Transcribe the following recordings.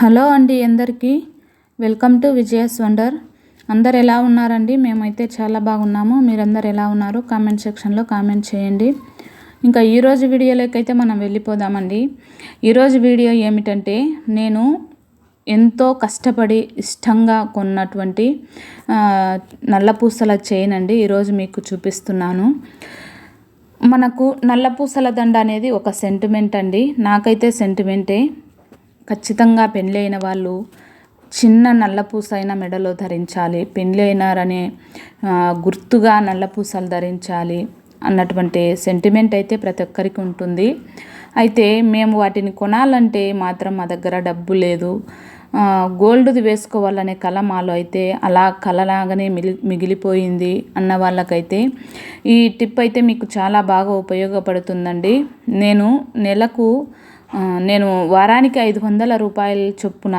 Hello అండి అందరికీ. Welcome to Vijaya's wonder. అందరు ఎలా ఉన్నారండి? మేమైతే చాలా బాగున్నాము. మీరందరు ఎలా ఉన్నారు? కామెంట్ సెక్షన్లో కామెంట్ చేయండి. ఇంకా ఈరోజు వీడియోలోకి అయితే మనం వెళ్ళిపోదామండి. ఈరోజు వీడియో ఏమిటంటే నేను ఎంతో కష్టపడి ఇష్టంగా కొన్నటువంటి నల్లపూసల చైన్ అండి. ఈరోజు మీకు చూపిస్తున్నాను. మనకు నల్లపూసల దండ అనేది ఒక సెంటిమెంట్ అండి. నాకైతే సెంటిమెంటే ఖచ్చితంగా పెళ్ళైన వాళ్ళు చిన్న నల్లపూస అయిన మెడలో ధరించాలి. పెళ్ళైనారనే అయినారనే గుర్తుగా నల్లపూసలు ధరించాలి అన్నటువంటి సెంటిమెంట్ అయితే ప్రతి ఒక్కరికి ఉంటుంది. అయితే మేము వాటిని కొనాలంటే మాత్రం మా దగ్గర డబ్బు లేదు. గోల్డ్ది వేసుకోవాలనే కళ మాలో అయితే అలా కళలాగానే మిలి మిగిలిపోయింది అన్న వాళ్ళకైతే. ఈ టిప్ అయితే మీకు చాలా బాగా ఉపయోగపడుతుందండి. నేను నెలకు నేను వారానికి ఐదు వందల రూపాయల చొప్పున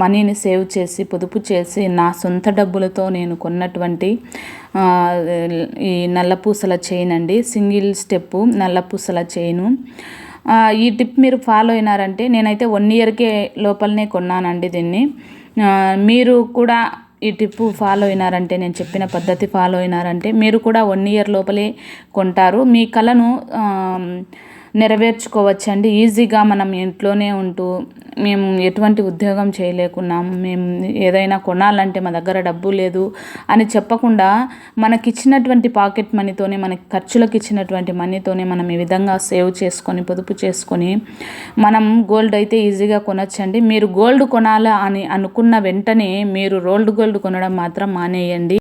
మనీని సేవ్ చేసి పొదుపు చేసి నా సొంత డబ్బులతో నేను కొన్నటువంటి ఈ నల్లపూసల చైన్ అండి. సింగిల్ స్టెప్పు నల్లపూసల చైను ఈ టిప్ మీరు ఫాలో అయినారంటే నేనైతే వన్ ఇయర్కే లోపలనే కొన్నానండి దీన్ని. మీరు కూడా ఈ టిప్ ఫాలో అయినారంటే నేను చెప్పిన పద్ధతి ఫాలో అయినారంటే మీరు కూడా వన్ ఇయర్ లోపలే కొంటారు. మీ కళను నెరవేర్చుకోవచ్చండి. ఈజీగా మనం ఇంట్లోనే ఉంటూ మేము ఎటువంటి ఉద్యోగం చేయలేకున్నాం మేము ఏదైనా కొనాలంటే మా దగ్గర డబ్బు లేదు అని చెప్పకుండా మనకి ఇచ్చినటువంటి పాకెట్ మనీతోనే మనకి ఖర్చులకు ఇచ్చినటువంటి మనీతోనే మనం ఈ విధంగా సేవ్ చేసుకొని పొదుపు చేసుకొని మనం గోల్డ్ అయితే ఈజీగా కొనొచ్చండి. మీరు గోల్డ్ కొనాలా అని అనుకున్న వెంటనే మీరు రోల్డ్ గోల్డ్ కొనడం మాత్రం మానేయండి.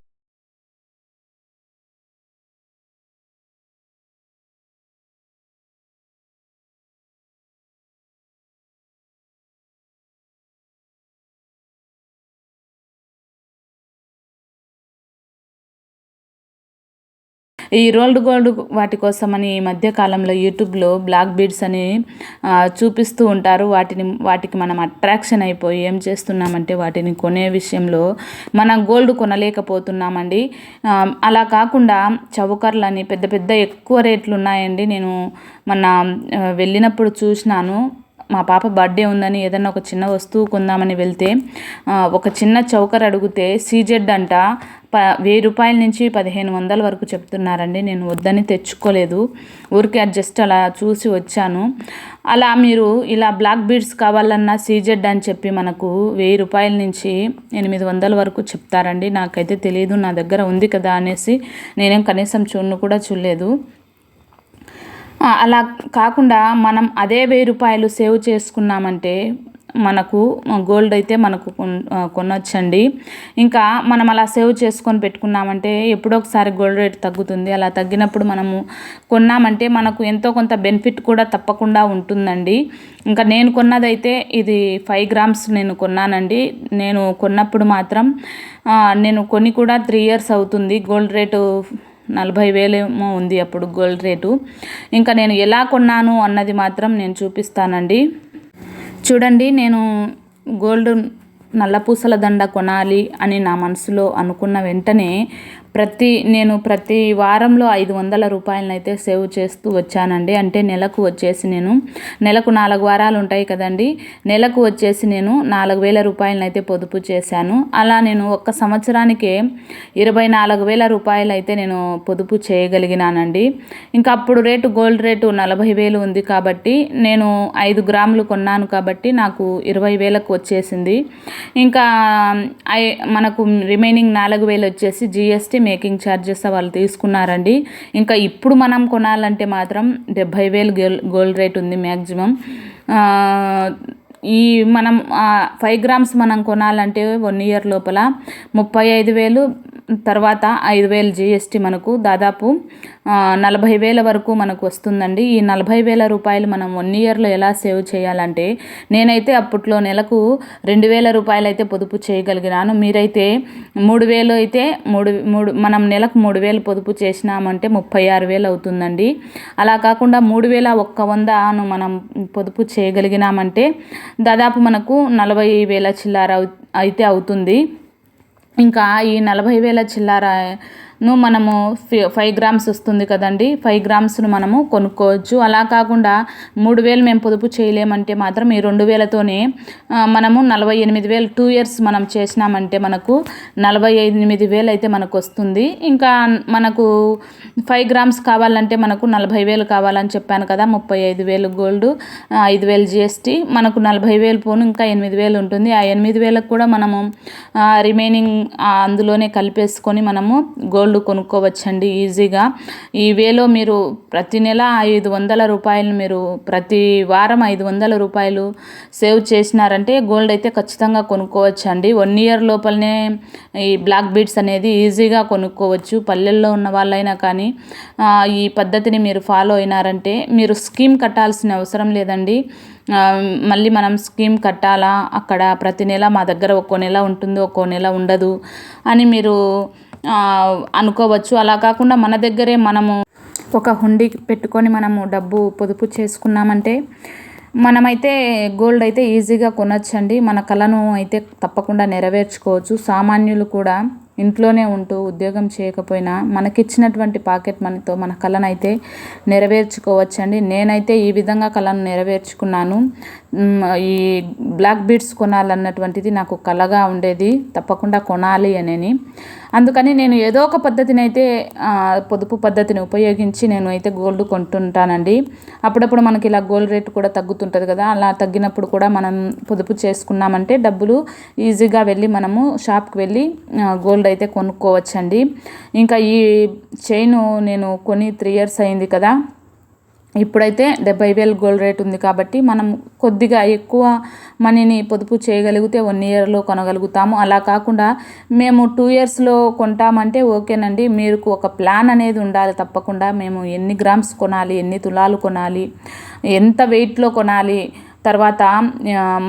ఈ రోల్డ్ గోల్డ్ వాటి కోసమని ఈ మధ్య కాలంలో యూట్యూబ్లో బ్లాక్ బీడ్స్ అని చూపిస్తూ ఉంటారు. వాటిని వాటికి మనం అట్రాక్షన్ అయిపోయి ఏం చేస్తున్నామంటే వాటిని కొనే విషయంలో మనం గోల్డ్ కొనలేకపోతున్నామండి. అలా కాకుండా చౌకర్లని పెద్ద పెద్ద ఎక్కువ రేట్లు ఉన్నాయండి. నేను మొన్న వెళ్ళినప్పుడు చూసినాను. మా పాప బర్త్డే ఉందని ఏదైనా ఒక చిన్న వస్తువు కొందామని వెళ్తే ఒక చిన్న చౌకర్ అడిగితే సీజెడ్ అంట. ప వెయ్యి రూపాయల నుంచి పదిహేను వందల వరకు చెప్తున్నారండి. నేను వద్దని తెచ్చుకోలేదు. ఊరికే జస్ట్ అలా చూసి వచ్చాను. అలా మీరు ఇలా బ్లాక్ బీడ్స్ కావాలన్నా సీజెడ్ అని చెప్పి మనకు వెయ్యి రూపాయల నుంచి ఎనిమిది వందల వరకు చెప్తారండి. నాకైతే తెలియదు నా దగ్గర ఉంది కదా అనేసి నేనేం కనీసం చూడను కూడా చూడలేదు. అలా కాకుండా మనం అదే వెయ్యి రూపాయలు సేవ్ చేసుకున్నామంటే మనకు గోల్డ్ అయితే మనకు కొనొచ్చండి. ఇంకా మనం అలా సేవ్ చేసుకొని పెట్టుకున్నామంటే ఎప్పుడో ఒకసారి గోల్డ్ రేట్ తగ్గుతుంది. అలా తగ్గినప్పుడు మనము కొన్నామంటే మనకు ఎంతో కొంత బెనిఫిట్ కూడా తప్పకుండా ఉంటుందండి. ఇంకా నేను కొన్నదైతే ఇది ఫైవ్ గ్రామ్స్ నేను కొన్నానండి. నేను కొన్నప్పుడు మాత్రం నేను కొని కూడా త్రీ ఇయర్స్ అవుతుంది. గోల్డ్ రేటు నలభై వేలేమో ఉంది అప్పుడు గోల్డ్ రేటు ఇంకా నేను ఎలా కొన్నాను అన్నది మాత్రం నేను చూపిస్తానండి. చూడండి నేను గోల్డ్ నల్ల పూసల దండ కొనాలి అని నా మనసులో అనుకున్న వెంటనే ప్రతి నేను ప్రతి వారంలో ఐదు వందల రూపాయలనైతే సేవ్ చేస్తూ వచ్చానండి. అంటే నెలకు వచ్చేసి నేను నెలకు నాలుగు వారాలు ఉంటాయి కదండి. నెలకు వచ్చేసి నేను నాలుగు వేల రూపాయలనైతే పొదుపు చేశాను. అలా నేను ఒక్క సంవత్సరానికే ఇరవై నాలుగు వేల రూపాయలు అయితే నేను పొదుపు చేయగలిగినానండి. ఇంకా అప్పుడు రేటు గోల్డ్ రేటు నలభై వేలు ఉంది కాబట్టి నేను ఐదు గ్రాములు కొన్నాను కాబట్టి నాకు ఇరవై వేలకు వచ్చేసింది. ఇంకా మనకు రిమైనింగ్ నాలుగు వేలు వచ్చేసి జిఎస్టీ మేకింగ్ ఛార్జెస్ వాళ్ళు తీసుకున్నారండి. ఇంకా ఇప్పుడు మనం కొనాలంటే మాత్రం డెబ్భై వేలు గోల్డ్ రేట్ ఉంది మ్యాక్సిమం ఈ మనం ఫైవ్ గ్రామ్స్ మనం కొనాలంటే వన్ ఇయర్ లోపల ముప్పై ఐదు వేలు తర్వాత ఐదు వేలు జిఎస్టీ మనకు దాదాపు నలభై వేల వరకు మనకు వస్తుందండి. ఈ నలభై వేల రూపాయలు మనం వన్ ఇయర్లో ఎలా సేవ్ చేయాలంటే నేనైతే అప్పట్లో నెలకు రెండు వేల రూపాయలు అయితే పొదుపు చేయగలిగినాను. మీరైతే మూడు వేలు అయితే మూడు మూడు మనం నెలకు మూడు వేలు పొదుపు చేసినామంటే ముప్పై ఆరు వేలు అవుతుందండి. అలా కాకుండా మూడు వేల ఒక్క వందను మనం పొదుపు చేయగలిగినామంటే దాదాపు మనకు నలభై వేల చిల్లర అయితే అవుతుంది. ఇంకా ఈ నలభై వేల చిల్లర ను మనము ఫైవ్ గ్రామ్స్ వస్తుంది కదండి. ఫైవ్ గ్రామ్స్ను మనము కొనుక్కోవచ్చు. అలా కాకుండా మూడు వేలు మేము పొదుపు చేయలేమంటే మాత్రం ఈ రెండు వేలతోనే మనము నలభై ఎనిమిది వేలు టూ ఇయర్స్ మనం చేసినామంటే మనకు నలభై ఎనిమిది వేలు అయితే మనకు వస్తుంది. ఇంకా మనకు ఫైవ్ గ్రామ్స్ కావాలంటే మనకు నలభై వేలు కావాలని చెప్పాను కదా. ముప్పై ఐదు వేలు గోల్డ్ ఐదు వేలు జిఎస్టీ మనకు నలభై వేలు పోను ఇంకా ఎనిమిది వేలు ఉంటుంది. ఆ ఎనిమిది వేలకు కూడా మనము రిమైనింగ్ అందులోనే కలిపేసుకొని మనము గోల్డ్ గోల్డ్ కొనుక్కోవచ్చండి ఈజీగా. ఈ వేలో మీరు ప్రతి నెల ఐదు వందల రూపాయలు మీరు ప్రతి వారం ఐదు వందల రూపాయలు సేవ్ చేసినారంటే గోల్డ్ అయితే ఖచ్చితంగా కొనుక్కోవచ్చు అండి వన్ ఇయర్ లోపలనే ఈ బ్లాక్ బీడ్స్ అనేది ఈజీగా కొనుక్కోవచ్చు. పల్లెల్లో ఉన్న వాళ్ళైనా కానీ ఈ పద్ధతిని మీరు ఫాలో అయినారంటే మీరు స్కీమ్ కట్టాల్సిన అవసరం లేదండి. మళ్ళీ మనం స్కీమ్ కట్టాలా? అక్కడ ప్రతి నెల మా దగ్గర ఒక్కో నెల ఉంటుంది ఒక్కో నెల ఉండదు అని మీరు అనుకోవచ్చు. అలా కాకుండా మన దగ్గరే మనము ఒక హుండీ పెట్టుకొని మనము డబ్బు పొదుపు చేసుకున్నామంటే మనమైతే గోల్డ్ అయితే ఈజీగా కొనొచ్చండి. మన కళను అయితే తప్పకుండా నెరవేర్చుకోవచ్చు. సామాన్యులు కూడా ఇంట్లోనే ఉంటూ ఉద్యోగం చేయకపోయినా మనకిచ్చినటువంటి పాకెట్ మనీతో మన కళను అయితే నెరవేర్చుకోవచ్చండి. నేనైతే ఈ విధంగా కళను నెరవేర్చుకున్నాను. ఈ బ్లాక్ బీడ్స్ కొనాలన్నటువంటిది నాకు కళగా ఉండేది. తప్పకుండా కొనాలి అని అందుకని నేను ఏదో ఒక పద్ధతిని అయితే పొదుపు పద్ధతిని ఉపయోగించి నేను అయితే గోల్డ్ కొంటుంటానండి. అప్పుడప్పుడు మనకి ఇలా గోల్డ్ రేట్ కూడా తగ్గుతుంటుంది కదా అలా తగ్గినప్పుడు కూడా మనం పొదుపు చేసుకున్నామంటే డబ్బులు ఈజీగా వెళ్ళి మనము షాప్కి వెళ్ళి గోల్డ్ అయితే కొనుక్కోవచ్చండి. ఇంకా ఈ చైను నేను కొని త్రీ ఇయర్స్ అయింది కదా ఇప్పుడైతే డెబ్బై వేలు గోల్డ్ రేట్ ఉంది కాబట్టి మనం కొద్దిగా ఎక్కువ మనీని పొదుపు చేయగలిగితే వన్ ఇయర్లో కొనగలుగుతాము. అలా కాకుండా మేము టూ ఇయర్స్లో కొంటామంటే ఓకేనండి. మీరు ఒక ప్లాన్ అనేది ఉండాలి తప్పకుండా. మేము ఎన్ని గ్రామ్స్ కొనాలి ఎన్ని తులాలు కొనాలి ఎంత వెయిట్లో కొనాలి తర్వాత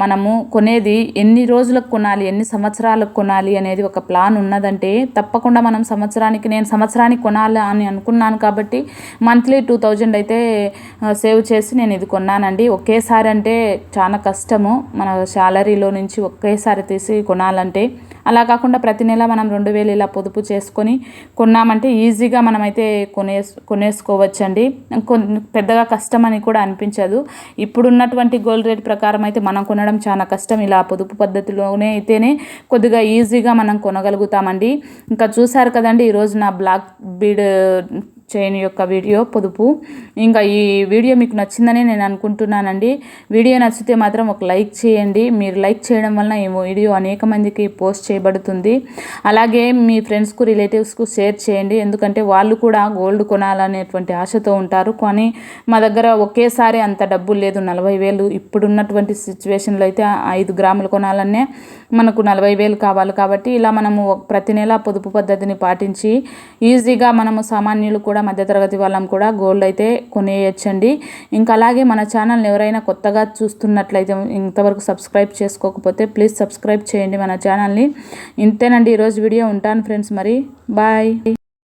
మనము కొనేది ఎన్ని రోజులకు కొనాలి ఎన్ని సంవత్సరాలకు కొనాలి అనేది ఒక ప్లాన్ ఉన్నదంటే తప్పకుండా మనం సంవత్సరానికి నేను సంవత్సరానికి కొనాలి అని అనుకున్నాను కాబట్టి మంత్లీ టూ థౌజండ్ అయితే సేవ్ చేసి నేను ఇది కొన్నానండి. ఒకేసారి అంటే చాలా కష్టము. మన శాలరీలో నుంచి ఒకేసారి తీసి కొనాలంటే అలా కాకుండా ప్రతి నెల మనం రెండు వేలు ఇలా పొదుపు చేసుకొని కొన్నామంటే ఈజీగా మనమైతే కొనే కొనేసుకోవచ్చండి. పెద్దగా కష్టం అని కూడా అనిపించదు. ఇప్పుడున్నటువంటి గోల్డ్ రేట్ ప్రకారం అయితే మనం కొనడం చాలా కష్టం. ఇలా పొదుపు పద్ధతిలోనే అయితేనే కొద్దిగా ఈజీగా మనం కొనగలుగుతామండి. ఇంకా చూసారు కదండి ఈరోజు నా బ్లాక్ బీడ్ చైన్ యొక్క వీడియో పొదుపు. ఇంకా ఈ వీడియో మీకు నచ్చిందని నేను అనుకుంటున్నానండి. వీడియో నచ్చితే మాత్రం ఒక లైక్ చేయండి. మీరు లైక్ చేయడం వలన ఈ వీడియో అనేక మందికి పోస్ట్ చేయబడుతుంది. అలాగే మీ ఫ్రెండ్స్కు రిలేటివ్స్కు షేర్ చేయండి. ఎందుకంటే వాళ్ళు కూడా గోల్డ్ కొనాలనేటువంటి ఆశతో ఉంటారు. కానీ మా దగ్గర ఒకేసారి అంత డబ్బులు లేదు. నలభై వేలు ఇప్పుడున్నటువంటి సిచ్యువేషన్లో అయితే ఐదు గ్రాములు కొనాలనే మనకు నలభై వేలు కావాలి. కాబట్టి ఇలా మనము ప్రతి నెల పొదుపు పద్ధతిని పాటించి ఈజీగా మనము సామాన్యులు కూడా కూడా మధ్యతరగతి వాళ్ళం కూడా గోల్డ్ అయితే కొనేయచ్చండి. ఇంకా అలాగే మన ఛానల్ని ఎవరైనా కొత్తగా చూస్తున్నట్లయితే ఇంతవరకు సబ్స్క్రైబ్ చేసుకోకపోతే ప్లీజ్ సబ్స్క్రైబ్ చేయండి మన ఛానల్ని. ఇంతేనండి ఈరోజు వీడియో ఉంటాను ఫ్రెండ్స్ మరి. బాయ్